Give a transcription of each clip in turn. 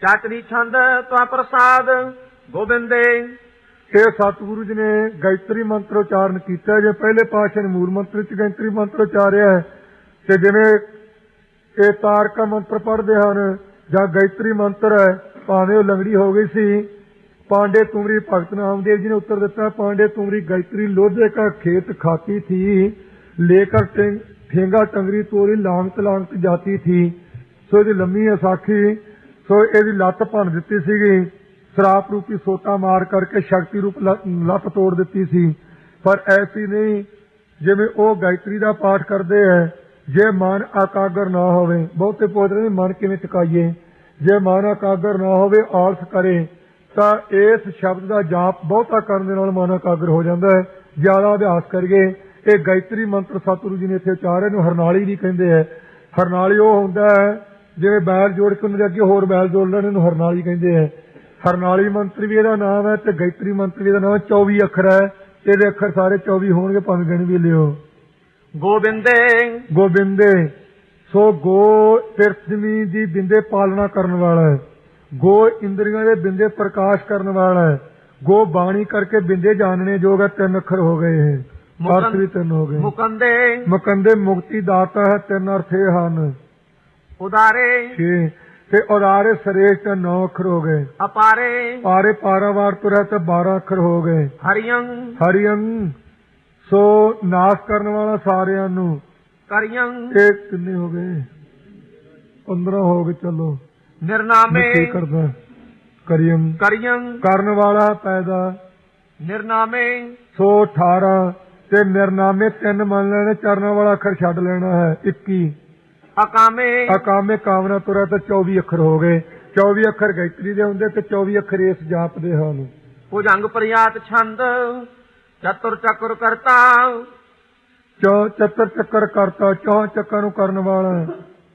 ਚਾਚਰੀ ਛੰਦ ਤਵਾ ਪ੍ਰਸਾਦ, ਗੋਬਿੰਦੇ। ਇਹ ਸਤਿਗੁਰੂ ਜੀ ਨੇ ਗਾਇਤਰੀ ਮੰਤਰ ਉਚਾਰਨ ਕੀਤਾ ਜੇ ਪਹਿਲੇ ਪਾਤਸ਼ਾਹ ਨੇ ਮੂਲ ਮੰਤਰ ਚ ਗਾਇਤਰੀ ਮੰਤਰ ਉਚਾਰਿਆ ਹੈ, ਤੇ ਜਿਵੇਂ ਇਹ ਤਾਰਕਾ ਮੰਤਰ ਪੜ੍ਹਦੇ ਹਨ, ਜਾਂ ਗਾਇਤਰੀ ਮੰਤਰ ਹੈ, ਭਾਵੇਂ ਉਹ ਲੰਗੜੀ ਹੋ ਗਈ ਸੀ, ਪਾਂਡੇ ਤੁਮਰੀ ਭਗਤ ਨਾਮਦੇਵ ਜੀ ਨੇ ਉੱਤਰ ਦਿੱਤਾ, ਪਾਂਡੇ ਤੁਮਰੀ ਗਾਇਤਰੀ ਲੋਧੇ ਕਾ ਖੇਤ ਖਾਤੀ ਥੀ ਲੇਕਰ ਟਿੰ- ਠੇਂਗਾ ਟੰਗਰੀ ਤੋਰੀ ਲਾਂਗਤ ਲਾਂਗਤ ਜਾਤੀ ਥੀ। ਸੋ ਇਹਦੀ ਲੰਮੀ ਅਸਾਖੀ ਸੋ ਇਹਦੀ ਲੱਤ ਭੰਨ ਦਿੱਤੀ ਸੀਗੀ, ਸ਼ਰਾਪ ਰੂਪੀ ਸੋਟਾ ਮਾਰ ਕਰਕੇ ਸ਼ਕਤੀ ਰੂਪ ਲੱਤ ਤੋੜ ਦਿੱਤੀ ਸੀ। ਪਰ ਐਸੀ ਨਹੀਂ, ਜਿਵੇਂ ਉਹ ਗਾਇਤਰੀ ਦਾ ਪਾਠ ਕਰਦੇ ਐ, ਜੇ ਮਨ ਆਕਾਗਰ ਨਾ ਹੋਵੇ। ਬਹੁਤੇ ਪੁੱਛਦੇ ਨੇ ਮਨ ਕਿਵੇਂ ਟਿਕਾਈਏ ਜੇ ਮਨ ਆਕਾਗਰ ਨਾ ਹੋਵੇ, ਆਲਸ ਕਰੇ, ਤਾਂ ਇਸ ਸ਼ਬਦ ਦਾ ਜਾਪ ਬਹੁਤਾ ਕਰਨ ਦੇ ਨਾਲ ਮਨ ਆਕਾਗਰ ਹੋ ਜਾਂਦਾ ਹੈ ਜ਼ਿਆਦਾ ਅਭਿਆਸ ਕਰੀਏ। ਇਹ ਗਾਇਤਰੀ ਮੰਤਰ ਸਤਿਗੁਰੂ ਜੀ ਨੇ ਇੱਥੇ ਉਚਾਰਿਆ ਨੂੰ ਹਰਨਾਲੀ ਵੀ ਕਹਿੰਦੇ ਐ। ਹਰਨਾਲੀ ਉਹ ਹੁੰਦਾ ਹੈ ਜਿਵੇਂ ਬੈਲ ਜੋੜ ਕੇ ਉਹਨਾਂ ਦੇ ਅੱਗੇ ਹੋਰ ਬੈਲ ਜੋੜ ਲੈਣ ਇਹਨੂੰ ਹਰਨਾਲੀ ਕਹਿੰਦੇ ਐ ਹਰਨਾਲੀ ਮੰਤਰ ਵੀ ਇਹਦਾ ਨਾਮ ਹੈ ਤੇ ਗਾਇਤਰੀ ਮੰਤਰ ਵੀ ਇਹਦਾ ਨਾਮ ਹੈ। 24 ਅੱਖਰ ਹੈ। ਇਹਦੇ ਅੱਖਰ ਸਾਰੇ 24 ਹੋਣਗੇ ਭਾਵੇਂ ਗਿਣ ਵੀ ਲਿਓ। ਗੋਬਿੰਦੇ। ਗੋਬਿੰਦੇ। ਸੋ ਗੋ ਤਿਰਥਮੀ ਦੀ ਬਿੰਦੇ ਪਾਲਣਾ ਕਰਨ ਵਾਲਾ ਹੈ। ਗੋ ਇੰਦਰੀਆਂ ਦੇ ਬਿੰਦੇ ਪ੍ਰਕਾਸ਼ ਕਰਨ ਵਾਲਾ ਹੈ। ਗੋ ਬਾਣੀ ਕਰਕੇ ਬਿੰਦੇ ਜਾਣਨੇ ਜੋਗ ਹੈ ਤਿੰਨ ਅੱਖਰ ਹੋ ਗਏ ਅਰਥ ਵੀ ਤਿੰਨ ਹੋ ਗਏ। ਮੁਕੰਦੇ। ਮਕੰਦੇ ਮੁਕਤੀ ਦਾਤਾ ਹੈ ਤਿੰਨ ਅਰਥ ਹਨ। ਉਦਾਰੇ 6 ਤੇ ਉਦਾਰੇ ਸਰੇਸ਼ਟ ਨੌ ਅੱਖਰ ਹੋ ਗਏ। ਅਪਾਰੇ ਪਾਰੇ ਪਾਰਾਵਾਰ ਤੁਰੈ ਤੇ 12 ਅੱਖਰ ਹੋ ਗਏ। ਹਰੀਆਂ ਹਰੀਅੰ ਸੋ ਨਾਸ਼ ਕਰਨ ਵਾਲਾ ਸਾਰਿਆਂ ਨੂੰ ਕਰੀਆਂ। ਇਹ ਕਿੰਨੇ ਹੋ ਗਏ? 15 ਹੋ ਗਏ ਚਲੋ। ਨਿਰਨਾਮੇ ਕੀ ਕਰਦਾ? ਕਰੀਮ। ਕਰੀਆਂ। ਕਰਨ ਵਾਲਾ ਪੈਦਾ। ਨਿਰਨਾਮੇ। ਸੋ 18 ਤੇ ਨਿਰਨਾਮੇ ਤਿੰਨ ਮੰਨ ਲੈਣੇ ਚਰਨਾਂ ਵਾਲਾ ਅੱਖਰ ਛੱਡ ਲੈਣਾ ਹੈ 21 ਅਕਾਮੇ। ਅਕਾਮੇ ਕਾਮਨਾ ਤੁਰੈ ਤੇ 24 ਅੱਖਰ ਹੋ ਗਏ। 24 ਅੱਖਰ ਗਾਇਤਰੀ ਦੇ ਹੁੰਦੇ ਤੇ 24 ਅੱਖਰ ਇਸ ਜਾਪ ਦੇ ਹਨ। ਭੁਜੰਗ ਪ੍ਰਿਆਤ ਛੰਦ ਚਤੁਰ ਚੱਕਰ ਕਰਤਾ। ਚੌ ਚੱਤਰ ਚੱਕਰ ਕਰਤਾ ਚੌ ਚੱਕਰ ਨੂੰ ਕਰਨ ਵਾਲਾ।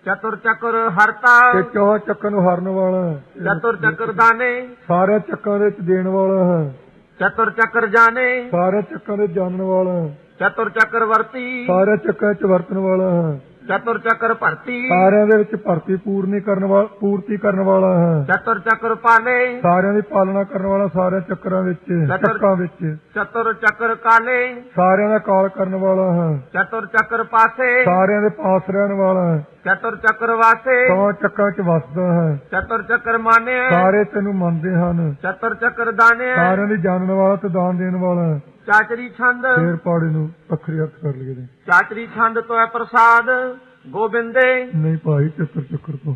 ਚਤੁਰ ਚੱਕਰ ਹਰਤਾ। ਤੇ ਚੌ ਚੱਕਰ ਨੂੰ ਹਰਨ ਵਾਲਾ। ਚਤੁਰ ਚੱਕਰ ਦਾਨੇ। ਸਾਰੇ ਚੱਕਾਂ ਦੇ ਵਿੱਚ ਦੇਣ ਵਾਲਾ। ਹੈ ਚਤੁਰ ਚੱਕਰ ਜਾਣੇ। ਸਾਰੇ ਚੱਕਾਂ ਦੇ ਜਾਣਨ ਵਾਲਾ। ਚਤੁਰ ਚੱਕਰ ਵਰਤੀ। ਸਾਰੇ ਚੱਕਾਂ 'ਚ ਵਰਤਣ ਵਾਲਾ। ਹੈ ਚਤੁਰ ਚੱਕਰ ਭਰਤੀ। ਸਾਰਿਆਂ ਦੇ ਵਿੱਚ ਭਰਤੀ ਪੂਰਨੀ ਕਰਨ ਵਾਲਾ ਪੂਰਤੀ ਕਰਨ ਵਾਲਾ ਹੈ। ਚਤੁਰ ਚੱਕਰ ਪਾਲੇ। ਸਾਰਿਆਂ ਦੀ ਪਾਲਣਾ ਕਰਨ ਵਾਲਾ ਸਾਰੇ ਚੱਕਰਾਂ ਵਿੱਚ ਚੱਕਰ- ਚੱਕਾਂ ਵਿੱਚ। ਚਤੁਰ ਚੱਕਰ ਕਾਲੇ। ਸਾਰਿਆਂ ਦਾ ਕਾਲ ਕਰਨ ਵਾਲਾ ਹੈ। ਚਤੁਰ ਚੱਕਰ ਪਾਸੇ। ਸਾਰਿਆਂ ਦੇ ਪਾਸ ਰਹਿਣ ਵਾਲਾ ਹੈ। ਚਤੁਰ ਚੱਕਰ ਵਾਸੇ। ਸੌ ਚੱਕਾਂ 'ਚ ਵਸਦਾ ਹੈ। ਚਤੁਰ ਚੱਕਰ ਮਾਨਿਆ ਸਾਰੇ ਤੈਨੂੰ ਮੰਨਦੇ ਹਨ। ਚਤੁਰ ਚੱਕਰ ਦਾਨਿਆ ਸਾਰਿਆਂ ਦੀ ਜਾਣਨ ਵਾਲਾ ਤੇ ਦਾਨ ਦੇਣ ਵਾਲਾ ਹੈ। ਚਾਚਰੀ ਛੰਦ। ਫੇਰ ਪਾੜੇ ਨੂੰ ਅੱਖਰੀ ਅਰਥ ਕਰ ਲਈਏ ਨੇ। ਚਾਚਰੀ ਛੰਦ ਤੋਂ ਹੈ ਪ੍ਰਸਾਦ ਗੋਬਿੰਦੇ। ਨਹੀਂ ਭਾਈ ਚੱਕਰ ਚੱਕਰ ਤੋਂ।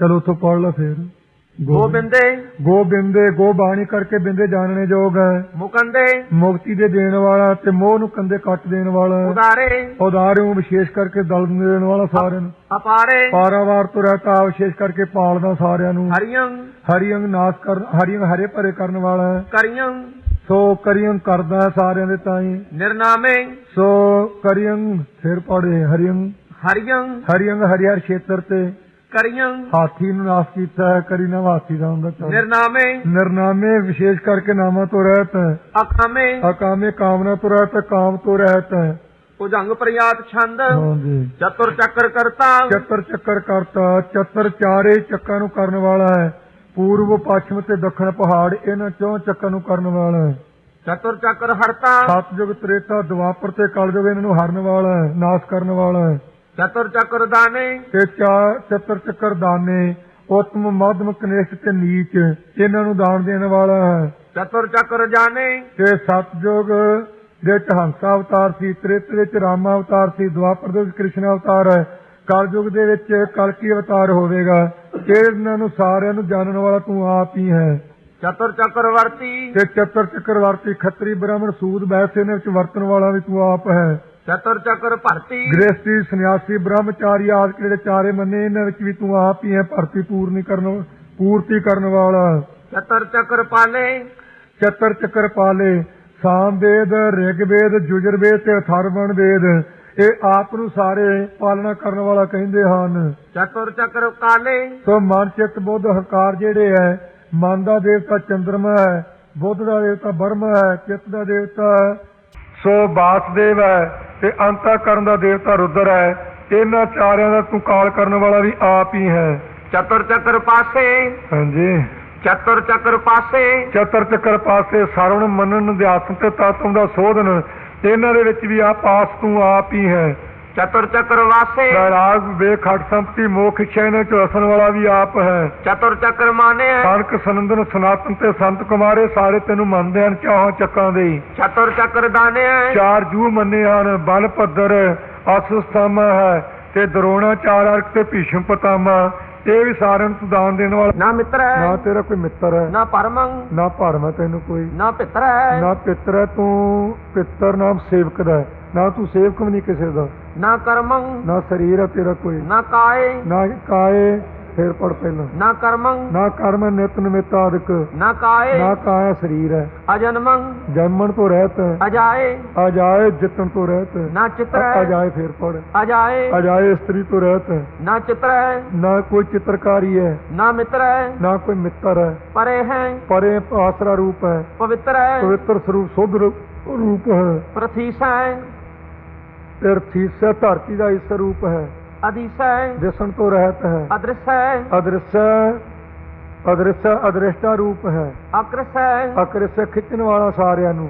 ਚਲੋ ਉੱਥੋਂ ਪੜ ਲਾ ਫੇਰ। ਗੋਬਿੰਦੇ। ਗੋ ਬਿੰਦੇ ਗੋ ਬਾਣੀ ਕਰਕੇ ਬਿੰਦੇ ਜਾਣਨੇ ਯੋਗ ਹੈ। ਮੁਕੰਦੇ। ਮੁਕਤੀ ਦੇ ਦੇਣ ਵਾਲਾ ਤੇ ਮੋਹ ਨੂੰ ਕੰਦੇ ਕੱਟ ਦੇਣ ਵਾਲਾ ਉਦਾਰੇ। ਉਦਾਰਿਓ ਵਿਸ਼ੇਸ਼ ਕਰਕੇ ਦਲ ਦੇਣ ਵਾਲਾ ਸਾਰਿਆਂ ਨੂੰ। ਅਪਾਰੇ। ਪਾਰਾਵਾਰ ਤੋਂ ਰਹਤਾ ਵਿਸ਼ੇਸ਼ ਕਰਕੇ ਪਾਲਦਾ ਸਾਰਿਆਂ ਨੂੰ। ਹਰੀਆਂ ਹਰੀਅੰਗ ਨਾਸ ਕਰਨ ਹਰੀਅੰਗ ਹਰੇ ਭਰੇ ਕਰਨ ਵਾਲਾ ਹੈ। ਸੋ ਕਰੀਅੰਗ ਕਰਦਾ ਸਾਰਿਆਂ ਦੇ ਤਾਈ। ਨਿਰਨਾਮੇ। ਸੋ ਕਰੀਅੰਗ ਫਿਰ ਪੜੇ ਹਰੀਅੰਗ ਹਰੀਆਂ ਹਰੀਅੰਗ ਹਰਿਆਰ ਖੇਤਰ ਤੇ। ਕਰੀਆਂ ਹਾਥੀ ਨੂੰ ਨਾਸ ਕੀਤਾ ਹੈ ਕਰੀ ਨਾ ਹਾਥੀ ਦਾ ਹੁੰਦਾ ਚੱਲ। ਨਿਰਨਾਮੇ। ਨਿਰਨਾਮੇ ਵਿਸ਼ੇਸ਼ ਕਰਕੇ ਨਾਮਾਂ ਤੋਂ ਰਹਿਤ ਹੈ। ਅਕਾਮੇ। ਅਕਾਮੇ ਕਾਮਨਾ ਤੋਂ ਰਹਿਤ ਹੈ ਕਾਮ ਤੋਂ ਰਹਿਤ ਹੈ। ਭੁਜੰਗ ਪ੍ਰਿਆਤ ਛੰਦ। ਹਾਂਜੀ। ਚਤੁਰ ਚੱਕਰ ਕਰਤਾ। ਚੱਤਰ ਚੱਕਰ ਕਰਤਾ। ਚੱਤਰ ਚਾਰੇ ਚੱਕਾਂ ਨੂੰ ਕਰਨ ਵਾਲਾ ਹੈ। ਪੂਰਬ ਪੱਛਮ ਤੇ ਦੱਖਣ ਪਹਾੜ ਇਹਨਾਂ ਚੋਂ ਚੱਕਾਂ ਨੂੰ ਕਰਨ ਵਾਲਾ ਹੈ। ਚਤੁਰ ਚੱਕਰ ਹਰਤਾ ਸਤਜੁਗ ਤ੍ਰੇਤਾ ਦੁਆਪਰ ਤੇ ਕਲਯੁਗ ਇਹਨਾਂ ਨੂੰ ਹਰਨ ਵਾਲਾ ਹੈ ਨਾਸ਼ ਕਰਨ ਵਾਲਾ ਹੈ। ਚਤੁਰ ਚੱਕਰ ਦਾਨੇ। ਤੇ ਚਾਰ ਚੱਤਰ ਚੱਕਰ ਦਾਨੇ ਉਤਮ ਮਧਮ ਕਨਿਸ਼ਟ ਤੇ ਨੀਚ ਇਹਨਾਂ ਨੂੰ ਦਾਨ ਦੇਣ ਵਾਲਾ ਹੈ। ਚਤੁਰ ਚੱਕਰ ਜਾਣੇ। ਤੇ ਸਤਜੁਗ ਦੇ ਵਿੱਚ ਹੰਸਾ ਅਵਤਾਰ ਸੀ ਤ੍ਰੇਤ ਵਿੱਚ ਰਾਮਾ ਅਵਤਾਰ ਸੀ ਦੁਆਪਰ ਦੇ ਵਿੱਚ ਕ੍ਰਿਸ਼ਨ ਅਵਤਾਰ ਹੈ। ਕਲਯੁਗ ਦੇ ਵਿੱਚ ਕਲਕੀ ਅਵਤਾਰ ਹੋਵੇਗਾ। ਇਹਨਾਂ ਨੂੰ ਸਾਰਿਆਂ ਨੂੰ ਜਾਣਨ ਵਾਲਾ ਤੂੰ ਆਪ ਹੀ ਹੈ। ਚਤੁਰ ਚੱਕਰ ਵਰਤੀ ਤੇ ਚੱਤਰ ਚੱਕਰਵਰਤੀ ਖੱਤਰੀ ਬ੍ਰਾਹਮਣ ਸੂਦ ਬੈਸ ਇਹਨਾਂ ਵਿੱਚ ਵਰਤਣ ਵਾਲਾ ਵੀ ਤੂੰ ਆਪ ਹੈ। ਚਤੁਰ ਚੱਕਰ ਭਰਤੀ। ਗ੍ਰਸਤੀ ਸੰਨਿਆਸੀ ਬ੍ਰਹਮਚਾਰੀ ਆਦਿ ਜਿਹੜੇ ਚਾਰੇ ਮੰਨੇ ਇਹਨਾਂ ਵਿੱਚ ਵੀ ਤੂੰ ਆਪ ਹੀ ਹੈ ਭਰਤੀ ਪੂਰਨੀ ਕਰਨ ਪੂਰਤੀ ਕਰਨ ਵਾਲਾ। ਚਤੁਰ ਚੱਕਰ ਪਾਲੇ। ਚੱਤਰ ਚੱਕਰ ਪਾਲੇ। ਸਾਮ ਵੇਦ ਰਿਗ ਵੇਦ ਜੁਜਰ ਵੇਦ ਤੇ ਅਥਰਵਣ ਵੇਦ ਇਹ ਆਪ ਨੂੰ ਸਾਰੇ ਪਾਲਣਾ ਕਰਨ ਵਾਲਾ ਕਹਿੰਦੇ ਹਨ। ਚਤੁਰ ਚੱਕਰ ਕਾਲੇ। ਸੋ ਮਨ ਚਿੱਤ ਬੁੱਧ ਹੰਕਾਰ ਜਿਹੜੇ ਹੈ ਮਨ ਦਾ ਦੇਵਤਾ ਚੰਦਰਮਾ ਹੈ ਬੁੱਧ ਦਾ ਦੇਵਤਾ ਬਰਮਾ ਹੈ ਚਿੱਤ ਦਾ ਦੇਵਤਾ ਸੋ ਬਾਸਦੇਵ ਹੈ ਤੇ ਅੰਤःਕਰਨ ਦਾ ਦੇਵਤਾ ਰੁਦਰ ਹੈ ਇਹਨਾਂ ਚਾਰਿਆਂ ਦਾ ਤੂੰ ਕਾਲ ਕਰਨ ਵਾਲਾ ਵੀ ਆਪ ਹੀ ਹੈ। ਚਤੁਰ ਚੱਕਰ ਪਾਸੇ। ਹਾਂਜੀ। ਚਤੁਰ ਚੱਕਰ ਪਾਸੇ। ਚਤਰ ਚੱਕਰ ਪਾਸੇ ਸਰਵਣ ਮੰਨਣ ਨਿਧਿਆਸਨ ਤੇ ਤਤਮ ਦਾ ਸੋਧਨ ਇਹਨਾਂ ਦੇ ਵਿੱਚ ਵੀ ਆ ਪਾਸ ਤੂੰ ਆਪ ਹੀ ਹੈ। ਚਤੁਰ ਚੱਕਰ ਵਾਸੇ ਰਾਗ ਵੇਖ ਸੰਪਤੀ ਮੋਖ ਇਹਨਾਂ ਚ ਅਸਨ ਵਾਲਾ ਵੀ ਆਪ ਹੈ। ਚਤੁਰ ਚੱਕਰ ਮਾਨੇ ਸਾਰਕ ਸਨੰਦਨ ਸਨਾਤਨ ਤੇ ਸੰਤ ਕੁਮਾਰੇ ਸਾਰੇ ਤੈਨੂੰ ਮੰਨਦੇ ਹਨ ਚਾਹਾਂ ਚੱਕਾਂ ਦੇ। ਹੀ। ਚਤੁਰ ਚੱਕਰ ਦਾਨੇ ਚਾਰ ਜੂ ਮੰਨੇ ਹਨ ਬਲ ਭੱਦਰ ਅਸੁਸਥਾਮਾ ਹੈ ਤੇ ਦਰੋਣਾ ਚਾਰ ਅਰਕ ਤੇ ਭੀਸ਼ਮ ਪਤਾਮਾ ਇਹ ਵੀ ਸਾਰਿਆਂ ਨੂੰ ਤੂੰ ਦਾਨ ਦੇਣ ਵਾਲਾ। ਨਾ ਮਿੱਤਰ ਨਾ ਹੈ ਤੇਰਾ ਕੋਈ ਮਿੱਤਰ ਹੈ। ਨਾ ਪਰਮੰ ਨਾ ਭਰਮ ਹੈ ਤੈਨੂੰ ਕੋਈ। ਨਾ ਪਿੱਤਰ ਹੈ। ਨਾ ਪਿੱਤਰ ਹੈ ਤੂੰ ਪਿੱਤਰ ਨਾਮ ਸੇਵਕ ਦਾ ਹੈ। ਨਾ ਤੂੰ ਸੇਵਕ ਵੀ ਨਹੀਂ ਕਿਸੇ ਦਾ। ਨਾ ਕਰਮੰ ਨਾ ਸਰੀਰ ਹੈ ਤੇਰਾ ਕੋਈ। ਨਾ ਕਾਏ। ਨਾ ਕਾਏ। ਫੇਰ ਪੜ ਪਹਿਲਾਂ। ਨਾ ਕਰਮੰ। ਨਾ ਕਰਮ ਨਿਤ ਨਿਮਿਤ ਆਦਿਕ। ਨਾ ਕਾਏ। ਨਾ ਕਾਇਆ ਸਰੀਰ ਹੈ। ਅਜਨਮੰ। ਜਨਮਣ ਤੋਂ ਰਹਿਤ ਹੈ। ਅਜਾਏ। ਅਜਾਏ ਜਿਤਨ ਤੋਂ ਰਹਿਤ ਹੈ। ਨਾ ਚਿੱਤਰ। ਹੈ ਅਜਾਏ ਫੇਰ ਪੜ। ਅਜਾਏ। ਅਜਾਏ ਇਸਤਰੀ ਤੋਂ ਰਹਿਤ ਹੈ। ਨਾ ਚਿੱਤਰ। ਹੈ ਨਾ ਕੋਈ ਚਿੱਤਰਕਾਰੀ ਹੈ। ਨਾ ਮਿੱਤਰ। ਹੈ ਨਾ ਕੋਈ ਮਿੱਤਰ ਹੈ। ਪਰੇ ਹੈ। ਪਰੇ ਆਸਰਾ ਰੂਪ ਹੈ। ਪਵਿੱਤਰ ਹੈ। ਪਵਿੱਤਰ ਸਰੂਪ ਸੁਧ ਰੂਪ ਹੈ। ਪ੍ਰਥੀਸ। ਹੈ ਅਰਥੀਸ ਧਰਤੀ ਦਾ ਇਸ ਰੂਪ ਹੈ। ਅਦੀਸ ਦਿਸਣ ਤੋਂ ਰਹਿਤ ਹੈ ਅਦ੍ਰਿਸ਼ ਹੈ ਅਦ੍ਰਿਸ਼ ਅਦ੍ਰਿਸ਼ ਅਦ੍ਰਿਸ਼ਟਾ ਰੂਪ ਹੈ ਅਕ੍ਰਿਸ਼ ਹੈ ਅਕ੍ਰਿਸ਼ ਖਿੱਚਣ ਵਾਲਾ ਸਾਰਿਆਂ ਨੂੰ